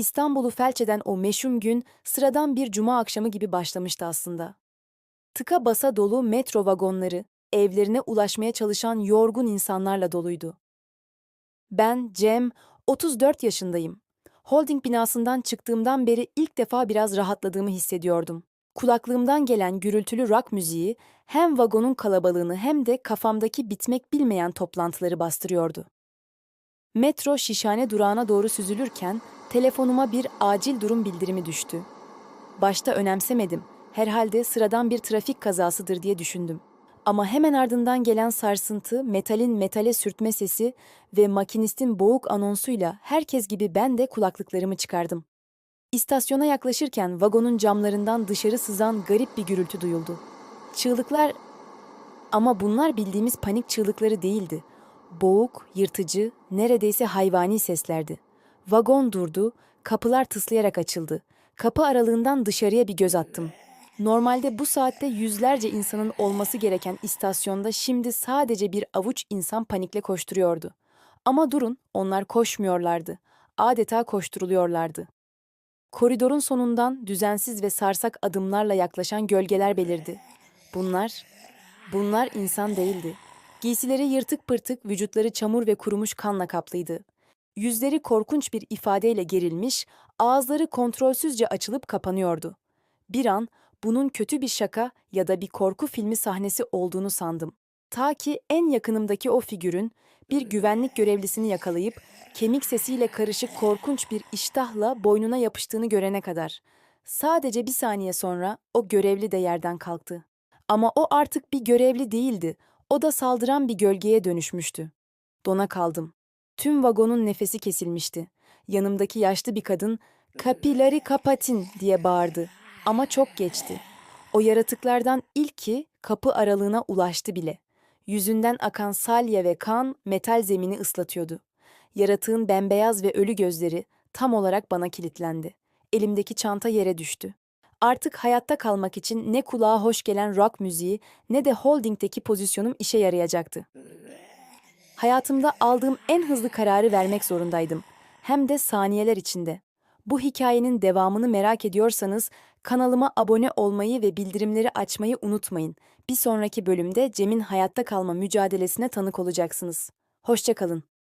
İstanbul'u felç eden o meşhum gün sıradan bir cuma akşamı gibi başlamıştı aslında. Tıka basa dolu metro vagonları, evlerine ulaşmaya çalışan yorgun insanlarla doluydu. Ben Cem, 34 yaşındayım. Holding binasından çıktığımdan beri ilk defa biraz rahatladığımı hissediyordum. Kulaklığımdan gelen gürültülü rock müziği hem vagonun kalabalığını hem de kafamdaki bitmek bilmeyen toplantıları bastırıyordu. Metro şişhane durağına doğru süzülürken telefonuma bir acil durum bildirimi düştü. Başta önemsemedim. Herhalde sıradan bir trafik kazasıdır diye düşündüm. Ama hemen ardından gelen sarsıntı, metalin metale sürtme sesi ve makinistin boğuk anonsuyla herkes gibi ben de kulaklıklarımı çıkardım. İstasyona yaklaşırken vagonun camlarından dışarı sızan garip bir gürültü duyuldu. Çığlıklar ama bunlar bildiğimiz panik çığlıkları değildi. Boğuk, yırtıcı, neredeyse hayvani seslerdi. Vagon durdu, kapılar tıslayarak açıldı. Kapı aralığından dışarıya bir göz attım. Normalde bu saatte yüzlerce insanın olması gereken istasyonda şimdi sadece bir avuç insan panikle koşturuyordu. Ama durun, onlar koşmuyorlardı. Adeta koşturuluyorlardı. Koridorun sonundan düzensiz ve sarsak adımlarla yaklaşan gölgeler belirdi. Bunlar, bunlar insan değildi. Giysileri yırtık pırtık, vücutları çamur ve kurumuş kanla kaplıydı. Yüzleri korkunç bir ifadeyle gerilmiş, ağızları kontrolsüzce açılıp kapanıyordu. Bir an bunun kötü bir şaka ya da bir korku filmi sahnesi olduğunu sandım. Ta ki en yakınımdaki o figürün bir güvenlik görevlisini yakalayıp kemik sesiyle karışık korkunç bir iştahla boynuna yapıştığını görene kadar. Sadece bir saniye sonra o görevli de yerden kalktı. Ama o artık bir görevli değildi. O da saldıran bir gölgeye dönüşmüştü. Dona kaldım. Tüm vagonun nefesi kesilmişti. Yanımdaki yaşlı bir kadın "Kapilari kapatin" diye bağırdı. Ama çok geçti. O yaratıklardan ilki kapı aralığına ulaştı bile. Yüzünden akan salya ve kan metal zemini ıslatıyordu. Yaratığın bembeyaz ve ölü gözleri tam olarak bana kilitlendi. Elimdeki çanta yere düştü. Artık hayatta kalmak için ne kulağa hoş gelen rock müziği ne de holdingdeki pozisyonum işe yarayacaktı. Hayatımda aldığım en hızlı kararı vermek zorundaydım. Hem de saniyeler içinde. Bu hikayenin devamını merak ediyorsanız kanalıma abone olmayı ve bildirimleri açmayı unutmayın. Bir sonraki bölümde Cem'in hayatta kalma mücadelesine tanık olacaksınız. Hoşçakalın.